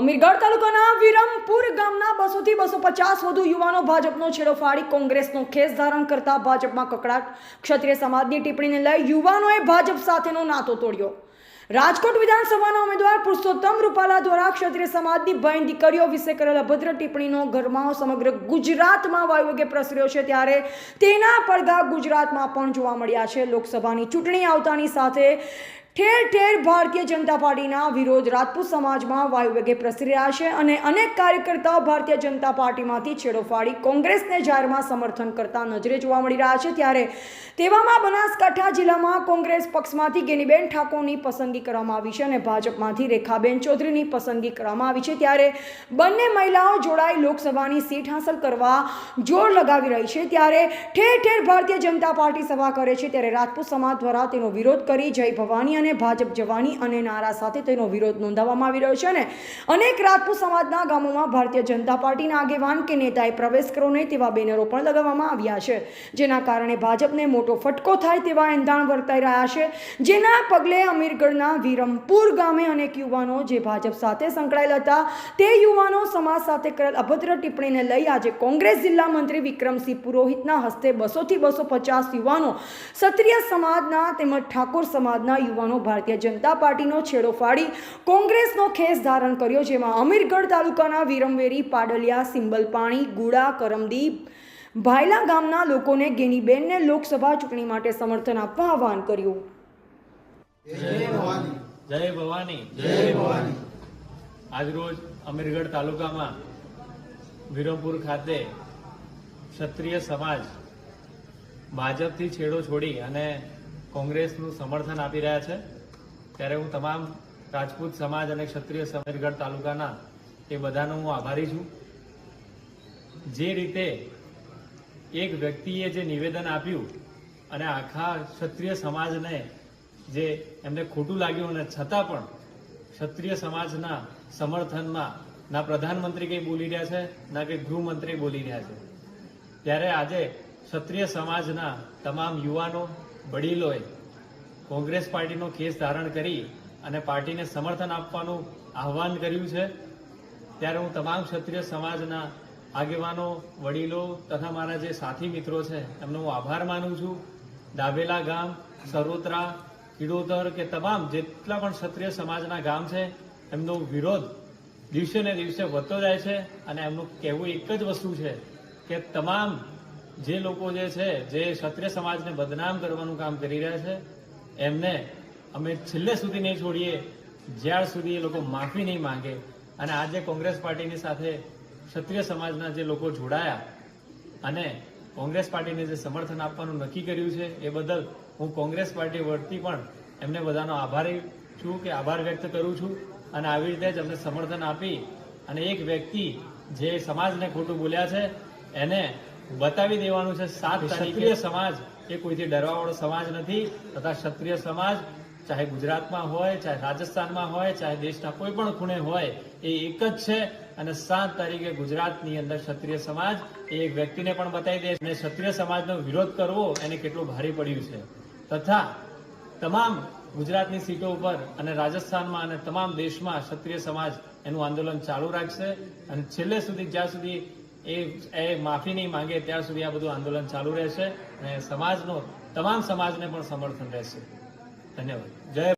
અમીરગઢ તાલુકાના વિરમપુર ગામના બસોથી બસો પચાસ વધુ યુવાનો ભાજપનો છેડો ફાડી કોંગ્રેસનો ખેસ ધારણ કરતા ભાજપમાં કકડાટ. ક્ષત્રિય સમાજની ટિપ્પણીને લઈ યુવાનોએ ભાજપ સાથેનો નાતો તોડ્યો. રાજકોટ વિધાનસભાના ઉમેદવાર પુરુષોત્તમ રૂપાલા દ્વારા ક્ષત્રિય સમાજની બહેન દીકરીઓ વિશે કરેલ અભદ્ર ટિપ્પણીનો ગરમાવો સમગ્ર ગુજરાતમાં વાયુવેગે પ્રસર્યો છે ત્યારે તેના પડઘા ગુજરાતમાં પણ જોવા મળ્યા છે. લોકસભાની ચૂંટણી આવતાની સાથે ઠેર ઠેર ભારતીય જનતા પાર્ટીના વિરોધ રાજપૂત સમાજમાં વાયુવેગે પ્રસરી રહ્યા છે અને અનેક કાર્યકર્તાઓ ભારતીય જનતા પાર્ટીમાંથી છેડો ફાડી કોંગ્રેસને જાહેરમાં સમર્થન કરતા નજરે જોવા મળી રહ્યા છે ત્યારે તેવામાં બનાસકાંઠા જિલ્લામાં કોંગ્રેસ પક્ષમાંથી ગેનીબેન ઠાકોરની પસંદગી કરવામાં આવી છે અને ભાજપમાંથી રેખાબેન ચૌધરીની પસંદગી કરવામાં આવી છે ત્યારે બંને મહિલાઓ જોડાઈ લોકસભાની સીટ હાંસલ કરવા જોર લગાવી રહી છે ત્યારે ઠેર ઠેર ભારતીય જનતા પાર્ટી સભા કરે છે ત્યારે રાજપૂત સમાજ દ્વારા તેનો વિરોધ કરી જય ભવાની અને ભાજપ જવાની અને નારા સાથે તેનો વિરોધ નોંધાવવામાં આવી રહ્યો છે અને અનેક રાજપૂત સમાજના ગામોમાં ભારતીય જનતા પાર્ટીના આગેવાન કે નેતાએ પ્રવેશ કરો નહીં તેવા બેનરો પણ લગાવવામાં આવ્યા છે. જેના કારણે ભાજપને મોટો ફટકો થાય તેવા એંધાણ વર્તાઈ રહ્યા છે. જેના પગલે અમીરગઢના વિરમપુર ગામે અનેક યુવાનો જે ભાજપ સાથે સંકળાયેલા હતા તે યુવાનો સમાજ સાથે કરેલ અભદ્ર ટિપ્પણીને લઈ આજે કોંગ્રેસ જિલ્લા મંત્રી વિક્રમસિંહ પુરોહિતના હસ્તે બસોથી બસો પચાસ યુવાનો ક્ષત્રિય સમાજના તેમજ ઠાકોર સમાજના યુવાનો ભારતીય જનતા પાર્ટીનો છેડો ફાડી કોંગ્રેસનો ખેસ ધારણ કર્યો જેમાં અમીરગઢ તાલુકાના વિરમવેરી પાડલિયા સિંબલપાણી ગુડા કરમદી ભાયલા ગામના લોકોને ગેનીબેનને લોકસભા ચૂંટણી માટે સમર્થન આપવા આહવાન કર્યું. જય ભવાની. આજરોજ અમીરગઢ તાલુકામાં વિરમપુર ખાતે ક્ષત્રિય સમાજ ભાજપથી છેડો છોડી અને કોંગ્રેસનું સમર્થન આપી રહ્યા છે. ત્યારે હું તમામ રાજપૂત સમાજ અને ક્ષત્રિય સમીરગઢ તાલુકાના એ બધાનો હું આભારી છું. જે રીતે એક વ્યક્તિએ જે નિવેદન આપ્યું અને આખા ક્ષત્રિય સમાજને જે એમને ખોટું લાગ્યું અને છતાં પણ ક્ષત્રિય સમાજના સમર્થનમાં ના પ્રધાનમંત્રી કંઈ બોલી રહ્યા છે, ના કે ગૃહમંત્રી બોલી રહ્યા છે. ત્યારે આજે ક્ષત્રિય સમાજના તમામ યુવાનો વડીલોએ કોંગ્રેસ પાર્ટીનો કેસ ધારણ કરી અને પાર્ટીને સમર્થન આપવાનું આહવાન કર્યું છે. ત્યારે હું તમામ ક્ષત્રિય સમાજના આગેવાનો, વડીલો તથા મારા જે સાથી મિત્રો છે, એમનો હું આભાર માનું છું. દાબેલા ગામ, સરોત્રા, કિડોતર કે તમામ જેટલા પણ ક્ષત્રિય સમાજના ગામ છે, એમનો વિરોધ દિવસે ને દિવસે વધતો જાય છે અને એમનું કહેવું એક જ વસ્તુ છે કે તમામ જે લોકો જે છે, જે ક્ષત્રિય સમાજને બદનામ કરવાનું કામ કરી રહ્યા છે, એમને અમે છેલ્લે સુધી નહીં છોડીએ, જ્યાર સુધી એ લોકો માફી નહીં માંગે. અને આજે કોંગ્રેસ પાર્ટીની સાથે ક્ષત્રિય સમાજના જે લોકો જોડાયા અને કોંગ્રેસ પાર્ટીને જે સમર્થન આપવાનું નક્કી કર્યું છે, એ બદલ હું કોંગ્રેસ પાર્ટી વર્તી પણ એમને બધાનો આભારી છું કે આભાર વ્યક્ત કરું છું. અને આવી રીતે જ અમને સમર્થન આપી અને એક વ્યક્તિ જે સમાજને ખોટું બોલ્યા છે, એને બતાવી દેવાનું છે સાત ક્ષત્રિય સમાજ. એ કોઈથી ડરવાવાળો સમાજ નથી તથા ક્ષત્રિય સમાજ ચાહે ગુજરાતમાં હોય ચાહે રાજસ્થાનમાં હોય ચાહે દેશના કોઈ પણ ખૂણે હોય એ એક જ છે. અને સાત તારીખે ગુજરાતની અંદર ક્ષત્રિય સમાજ એ એક વ્યક્તિને પણ બતાવી દે અને ક્ષત્રિય સમાજનો વિરોધ કરવો એને કેટલું ભારે પડ્યું છે. તથા તમામ ગુજરાતની સીટો ઉપર અને રાજસ્થાનમાં અને તમામ દેશમાં ક્ષત્રિય સમાજ એનું આંદોલન ચાલુ રાખશે. અને છેલ્લે સુધી જ્યાં સુધી એ એ માફી નહીં માંગે, ત્યાં સુધી આ બધું આંદોલન ચાલુ રહેશે અને સમાજનો, તમામ સમાજને પણ સમર્થન રહેશે. ધન્યવાદ. જય